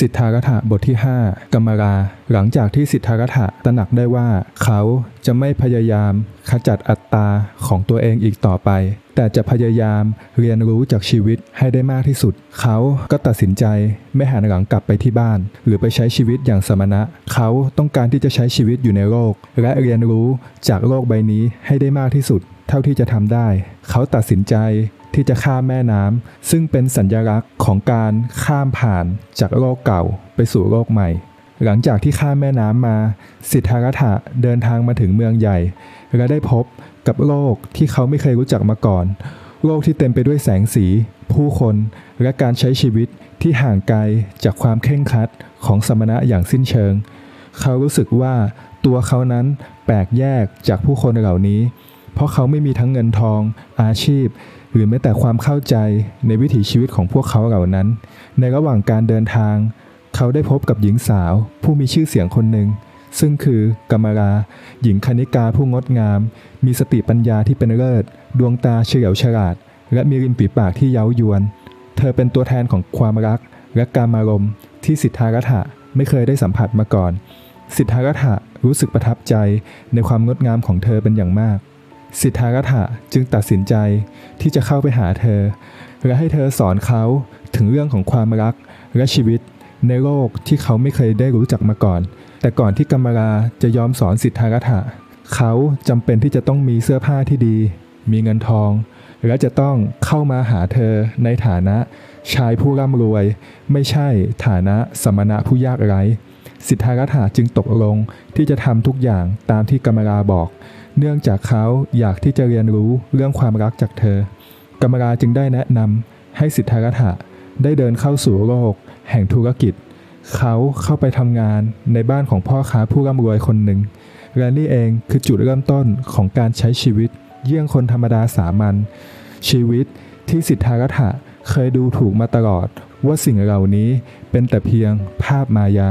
สิทธารัฐะบทที่ 5 กรรมรา หลังจากที่สิทธารัฐะตระหนักได้ว่า เขาจะไม่พยายามขจัดอัตตาของตัวเองอีกต่อไป แต่จะพยายามเรียนรู้จากชีวิตให้ได้มากที่สุด เขาก็ตัดสินใจไม่หันหลังกลับไปที่บ้าน หรือไปใช้ชีวิตอย่างสมณะ เขาต้องการที่จะใช้ชีวิตอยู่ในโลก และเรียนรู้จากโลกใบนี้ให้ได้มากที่สุด เท่าที่จะทำได้ เขาตัดสินใจ ที่จะข้ามแม่น้ำซึ่งเป็นสัญลักษณ์ของการข้ามผ่านจากโลกเก่าไปสู่โลกใหม่ หลังจากที่ข้ามแม่น้ำมา สิทธารัฐะเดินทางมาถึงเมืองใหญ่ และได้พบกับโลกที่เขาไม่เคยรู้จักมาก่อน โลกที่เต็มไปด้วยแสงสี ผู้คนและการใช้ชีวิตที่ห่างไกลจากความเคร่งครัดของสมณะอย่างสิ้นเชิง เขารู้สึกว่าตัวเขานั้นแปลกแยกจากผู้คนเหล่านี้เราะเขาไม่มีทั้งเงินทอง อาชีพ หรือแม้แต่ความเข้าใจในวิถีชีวิตของพวกเขาเหล่านั้น ในระหว่างการเดินทาง เขาได้พบกับหญิงสาว ผู้มีชื่อเสียงคนหนึ่ง ซึ่งคือกรรมรา หญิงคณิกาผู้งดงาม มีสติปัญญาที่เป็นเลิศ ดวงตาเฉลียวฉลาด และมีริมฝีปากที่เย้ายวน เธอเป็นตัวแทนของความรักและการมารมณ์ที่สิทธารัฐะไม่เคยได้สัมผัสมาก่อน สิทธารัฐะรู้สึกประทับใจในความงดงามของเธอเป็นอย่างมาก สิทธารัฐะจึงตัดสินใจที่จะเข้าไปหาเธอ และให้เธอสอนเขาถึงเรื่องของความรักและชีวิตในโลกที่เขาไม่เคยได้รู้จักมาก่อน แต่ก่อนที่กัมมาราจะยอมสอนสิทธารัฐะเขาจำเป็นที่จะต้องมีเสื้อผ้าที่ดี มีเงินทอง และจะต้องเข้ามาหาเธอในฐานะชายผู้ร่ำรวย ไม่ใช่ฐานะสมณะผู้ยากไร้สิทธารัฐะจึงตกลงที่จะทำทุกอย่างตามที่กัมมาราบอก เนื่องจากเขาอยากที่จะเรียนรู้เรื่องความรักจากเธอกัมมราจึงได้แนะนำให้สิทธารัฐะได้เดินเข้าสู่โลกแห่งธุรกิจ เขาเข้าไปทำงานในบ้านของพ่อค้าผู้ร่ำรวยคนหนึ่งและนี่เองคือจุดเริ่มต้นของการใช้ชีวิต เยี่ยงคนธรรมดาสามัญชีวิตที่สิทธารัฐะเคยดูถูกมาตลอดว่าสิ่งเหล่านี้เป็นแต่เพียงภาพมายา